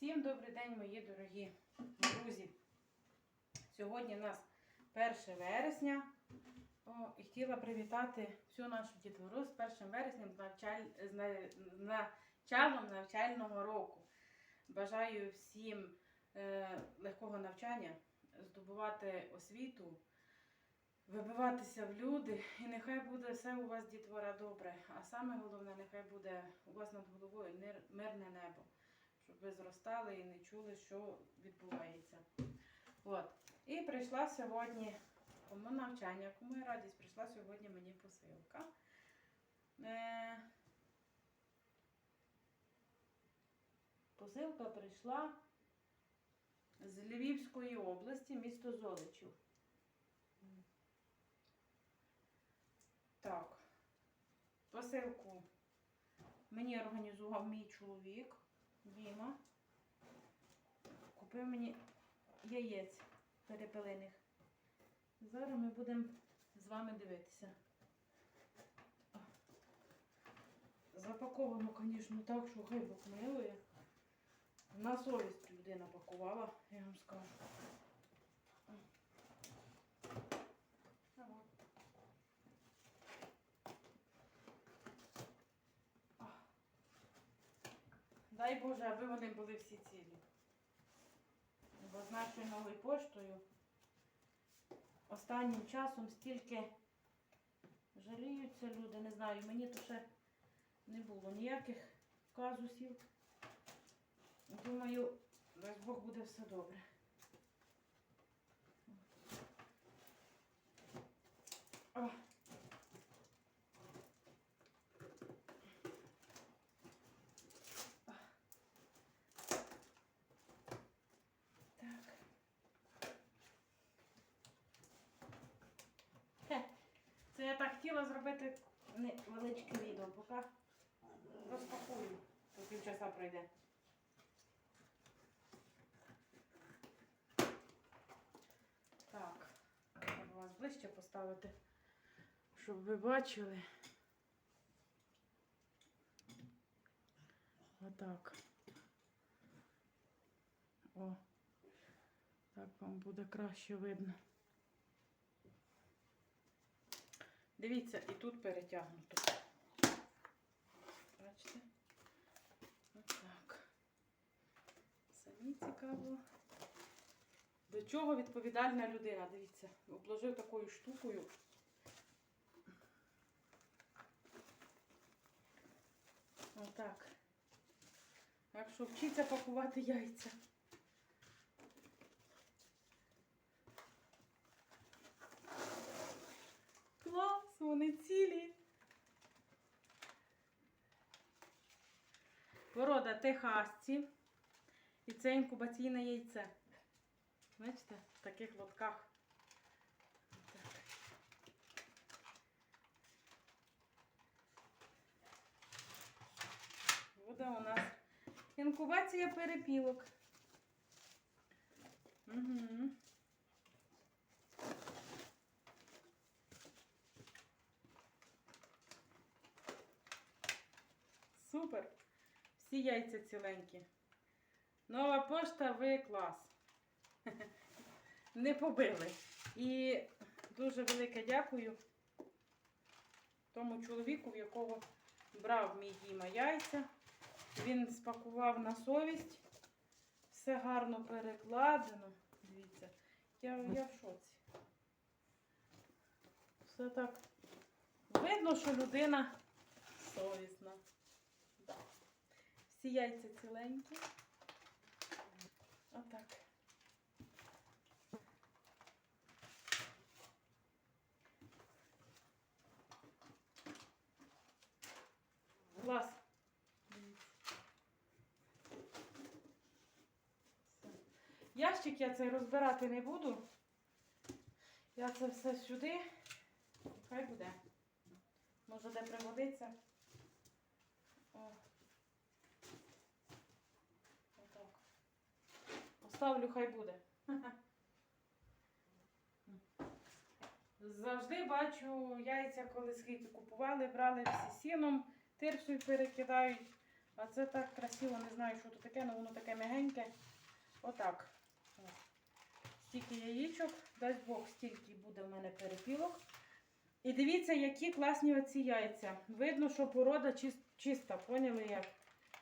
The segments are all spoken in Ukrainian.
Всім добрий день, мої дорогі друзі. Сьогодні у нас 1 вересня. О, і хотіла привітати всю нашу дітвору з 1 вересня з, навчаль... з на- з началом навчального року. Бажаю всім е, легкого навчання, здобувати освіту, вибиватися в люди, і нехай буде все у вас, дітвора, добре. А саме головне, нехай буде у вас над головою мир- мирне небо ви зростали і не чули, що відбувається. От. І прийшла сьогодні, кому навчання, кому я радість, прийшла сьогодні мені посилка. Е... Посилка прийшла з Львівської області, місто Золочів. Так. Посилку мені організував мій чоловік. Діма купив мені яєць перепелиних. Зараз ми будемо з вами дивитися. Запаковано, звісно, так, що хай Бог милує. На совість людина пакувала, я вам скажу. Дай Боже, аби вони були всі цілі. Бо з нашою новою поштою останнім часом стільки жаліються люди, не знаю, мені то ще не було ніяких казусів. Думаю, дай Бог буде все добре. О. Так. Хе, Це я так хотіла зробити невеличке відео, поки розпакую, то півчаса пройде. Так, треба вас ближче поставити, щоб ви бачили. Отак. О. Так вам буде краще видно. Дивіться, і тут перетягнуто. Бачите? Отак. Самі цікаво. До чого відповідальна людина? Дивіться, обложив такою штукою. Отак. Так що вчиться пакувати яйця. Клас, вони цілі. Порода техасці. І це інкубаційне яйце. Бачите, в таких лотках. Буде у нас інкубація перепілок. Угу. Всі яйця ціленькі. Нова пошта, ви клас. Не побили. І дуже велике дякую тому чоловіку, в якого брав мій Діма яйця. Він спакував на совість. Все гарно перекладено. Дивіться, я, я в шоці. Все так. Видно, що людина совісна. Всі яйця ціленькі. Отак. Клас. Ящик я цей розбирати не буду. Я це все сюди. Хай буде. Може де пригодиться. О. Отак. Поставлю, хай буде. Завжди бачу яйця, коли скільки купували, брали всі сіном, тирсою перекидають. А це так красиво, не знаю, що це таке, але воно таке м'ягеньке. Отак. Стільки яєчок, дасть Бог, стільки буде в мене перепілок. І дивіться, які класні оці яйця. Видно, що порода чиста, поняли як?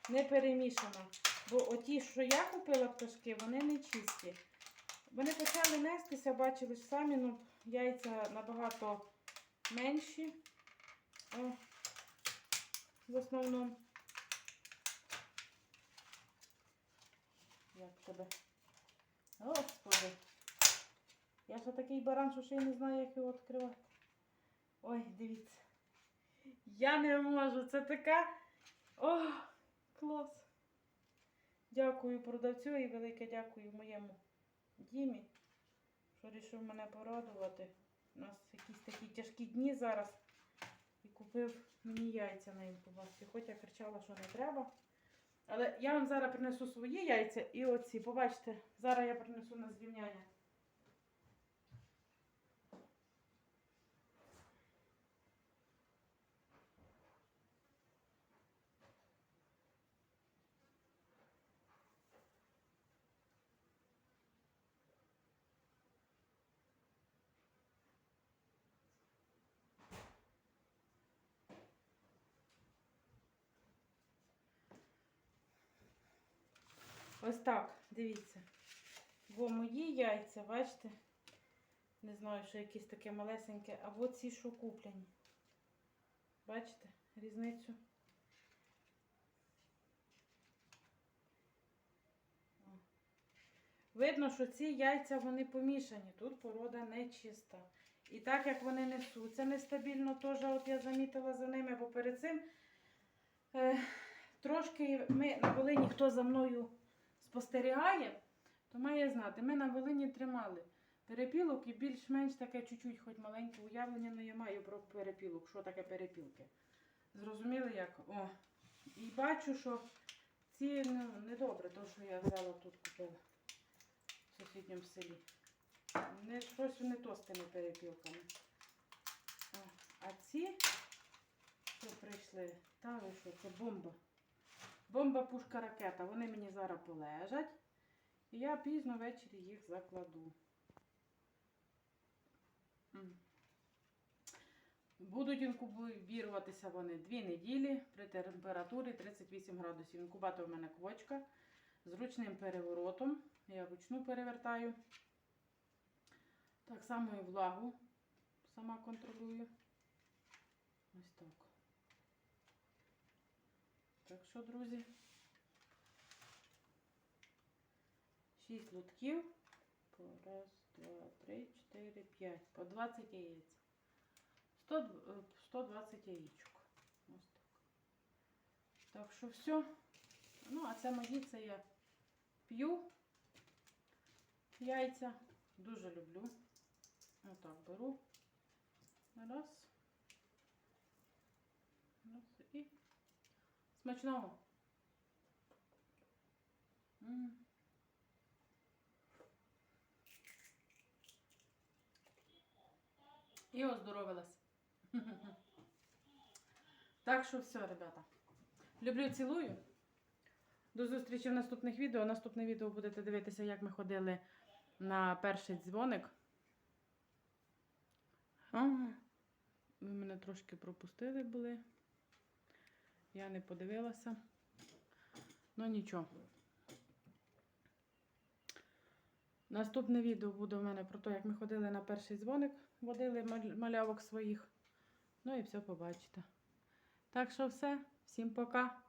Не перемішана. Бо оті, що я купила пташки, вони не чисті. Вони почали нестися, бачили ж самі, ну яйця набагато менші. О, в основному. Як тебе? Господи. Я ж такий баран, що ще й не знаю, як його відкривати. Ой, дивіться. Я не можу. Це така. О, клас. Дякую продавцю і велике дякую моєму Дімі, що вирішив мене порадувати. У нас якісь такі тяжкі дні зараз. І купив мені яйця на інкубації. Хоч я кричала, що не треба. Але я вам зараз принесу свої яйця і оці. Побачите, зараз я принесу на зрівняння. Ось так, дивіться. Бо мої яйця, бачите? Не знаю, що якесь таке малесеньке, або ці, що куплені. Бачите різницю? Видно, що ці яйця вони помішані. Тут порода не чиста. І так як вони несуться нестабільно, теж от я замітила за ними, бо перед цим е, трошки ми на Волині, хто за мною спостерігає, то має знати. Ми на Волині тримали перепілок і більш-менш таке чуть-чуть, хоч маленьке уявлення не я маю про перепілок, що таке перепілки. Зрозуміли як? О. І бачу, що ці ну, недобре, то, що я взяла тут купила в сусідньому селі. Не, щось не то з тими перепілками. О. А ці, що прийшли, та що, це бомба. Бомба, пушка, ракета. Вони мені зараз полежать. І я пізно ввечері їх закладу. Будуть інкубіруватися вони дві неділі при температурі 38 градусів. Інкубатор у мене квочка з ручним переворотом. Я ручну перевертаю. Так само і влагу сама контролюю. Ось так. Так що, друзі, 6 лотків. Раз, два, три, чотири, п'ять. По 20 яєць. 100, е, 120 яєчок. Ось так. Так що все. Ну, а це мої, це я п'ю яйця. Дуже люблю. Отак беру. Раз. Раз і Смачного. І оздоровилась. Так що все, ребята. Люблю, цілую. До зустрічі в наступних відео. Наступне відео будете дивитися, як ми ходили на перший дзвоник. Ага. Ви мене трошки пропустили були. Я не подивилася. Ну нічого. Наступне відео буде у мене про те, як ми ходили на перший дзвоник, водили малявок своїх. Ну і все побачите. Так що все. Всім пока.